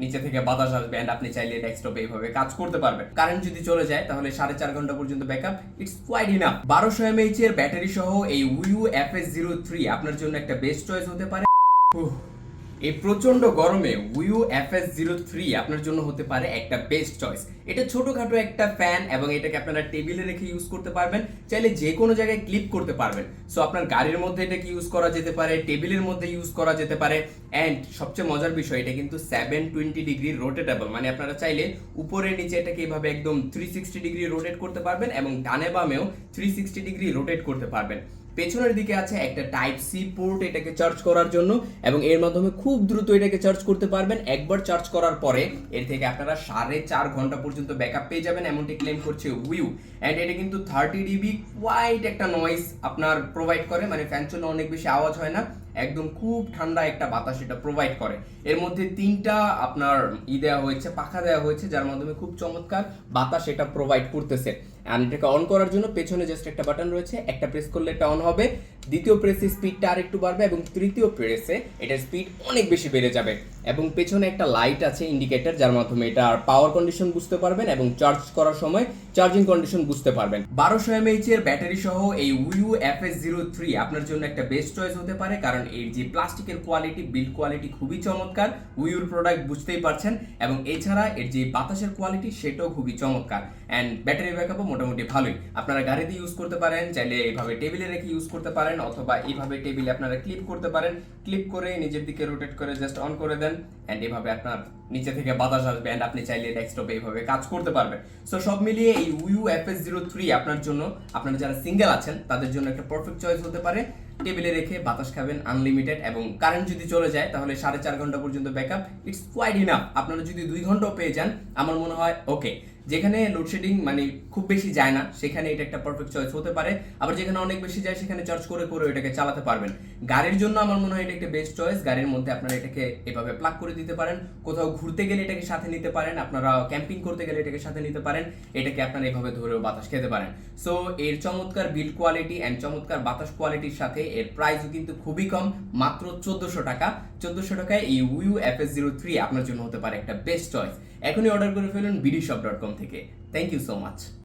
নিচে থেকে বাতাস আসবে অ্যান্ড আপনি চাইলে ডেস্কটপে এইভাবে কাজ করতে পারবেন। কারেন্ট যদি চলে যায়, তাহলে সাড়ে চার ঘণ্টা পর্যন্ত ব্যাকআপ ইটস কোয়াইট ইনাফ বারোশো এমএইচ এর ব্যাটারি সহ এই WiWU F S zero three আপনার জন্য একটা বেস্ট চয়েস হতে পারে। এই প্রচণ্ড গরমে WiWU F S zero three আপনার জন্য হতে পারে একটা বেস্ট চয়েস এটা ছোটখাটো একটা ফ্যান এবং এটাকে আপনারা টেবিলে রেখে ইউজ করতে পারবেন, চাইলে যে কোনো জায়গায় ক্লিপ করতে পারবেন। সো আপনার গাড়ির মধ্যে এটাকে ইউজ করা যেতে পারে, টেবিলের মধ্যে ইউজ করা যেতে পারে। অ্যান্ড সবচেয়ে মজার বিষয়, এটা কিন্তু সেভেন টোয়েন্টি ডিগ্রি রোটেটেবল মানে আপনারা চাইলে উপরে নিচে এটাকে এইভাবে একদম থ্রি সিক্সটি ডিগ্রি রোটেট করতে পারবেন এবং ডানে বামেও থ্রি সিক্সটি ডিগ্রি রোটেট করতে পারবেন। পেছনের দিকে আছে একটা টাইপ সি পোর্ট এটাকে চার্জ করার জন্য এবং এর মাধ্যমে খুব দ্রুত এটাকে চার্জ করতে পারবেন। একবার চার্জ করার পরে এর থেকে আপনারা সাড়ে চার ঘণ্টা পর্যন্ত ব্যাকআপ পেয়ে যাবেন, এমনটি ক্লেম করছে উইউ অ্যান্ড এটা কিন্তু থার্টি ডিবি কোয়াইট একটা নয়েজ আপনার প্রোভাইড করে মানে ফ্যান চলে অনেক বেশি আওয়াজ হয় না। একদম খুব ঠান্ডা একটা বাতাস এটা প্রোভাইড করে। এর মধ্যে তিনটা আপনার ই দেওয়া হয়েছে, পাখা দেওয়া হয়েছে, যার মাধ্যমে খুব চমৎকার বাতাস এটা প্রোভাইড করতেছে। আর এটাকে অন করার জন্য পেছনে জাস্ট একটা বাটন রয়েছে, একটা প্রেস করলে এটা অন হবে দ্বিতীয় প্রেসে স্পিডটা আর একটু বাড়বে এবং তৃতীয় প্রেসে এটার স্পিড অনেক বেশি বেড়ে যাবে। এবং পেছনে একটা লাইট আছে ইন্ডিকেটর যার মাধ্যমে এটার পাওয়ার কন্ডিশন বুঝতে পারবেন এবং চার্জ করার সময় চার্জিং কন্ডিশন বুঝতে পারবেন। বারোশো এমএইচ এর ব্যাটারি সহ এই WiWU F S zero three আপনার জন্য একটা বেস্ট চয়েস হতে পারে কারণ এর যে প্লাস্টিকের কোয়ালিটি বিল্ড কোয়ালিটি খুবই চমৎকার উইউর প্রোডাক্ট বুঝতেই পারছেন এবং এছাড়া এর যে বাতাসের কোয়ালিটি সেটাও খুবই চমৎকার। অ্যান্ড ব্যাটারি ব্যাকআপও মোটামুটি ভালোই। আপনারা গাড়িতে ইউজ করতে পারেন, চাইলে এইভাবে টেবিলে রেখে ইউজ করতে পারেন। অথবা এইভাবে টেবিলে আপনারা ক্লিপ করতে পারেন। ক্লিপ করে নিজের দিকে রোটেট করে জাস্ট অন করে দেন অ্যান্ড এভাবে আপনার নিচে থেকে বাতাস আসবে অ্যান্ড আপনি চাইলে ডেস্কটপে এইভাবে কাজ করতে পারবেন। সো সব মিলিয়ে এই WiWU F S zero three আপনার জন্য, আপনারা যারা সিঙ্গেল আছেন, তাদের জন্য একটা পারফেক্ট চয়েস হতে পারে। টেবিলে রেখে বাতাস খাবেন আনলিমিটেড এবং কারেন্ট যদি চলে যায়, তাহলে সাড়ে চার ঘণ্টা পর্যন্ত ব্যাকআপ ইটস কোয়াইট ইনাফ আপনারা যদি দুই ঘন্টাও পেয়ে যান, আমার মনে হয় ওকে যেখানে লোডশেডিং মানে খুব বেশি যায় না, সেখানে এটা একটা পারফেক্ট চয়েস হতে পারে। আবার যেখানে অনেক বেশি যায়, সেখানে চার্জ করে করে এটাকে চালাতে পারবেন। গাড়ির জন্য আমার মনে হয় এটা একটা বেস্ট চয়েস গাড়ির মধ্যে আপনারা এটাকে এভাবে প্লাগ করে দিতে পারেন। কোথাও ঘুরতে গেলে এটাকে সাথে নিতে পারেন। আপনারা ক্যাম্পিং করতে গেলে এটাকে সাথে নিতে পারেন। এটাকে আপনারা এভাবে ধরেও বাতাস খেতে পারেন। সো এর চমৎকার বিল্ড কোয়ালিটি অ্যান্ড চমৎকার বাতাস কোয়ালিটির সাথে এর প্রাইসও কিন্তু খুবই কম, মাত্র চোদ্দশো টাকা। চোদ্দশো টাকায় এই WiWU F S zero three আপনার জন্য হতে পারে একটা বেস্ট চয়েস এখনই অর্ডার করে ফেলুন বিডি শপ ডট কম থেকে। Thank you so much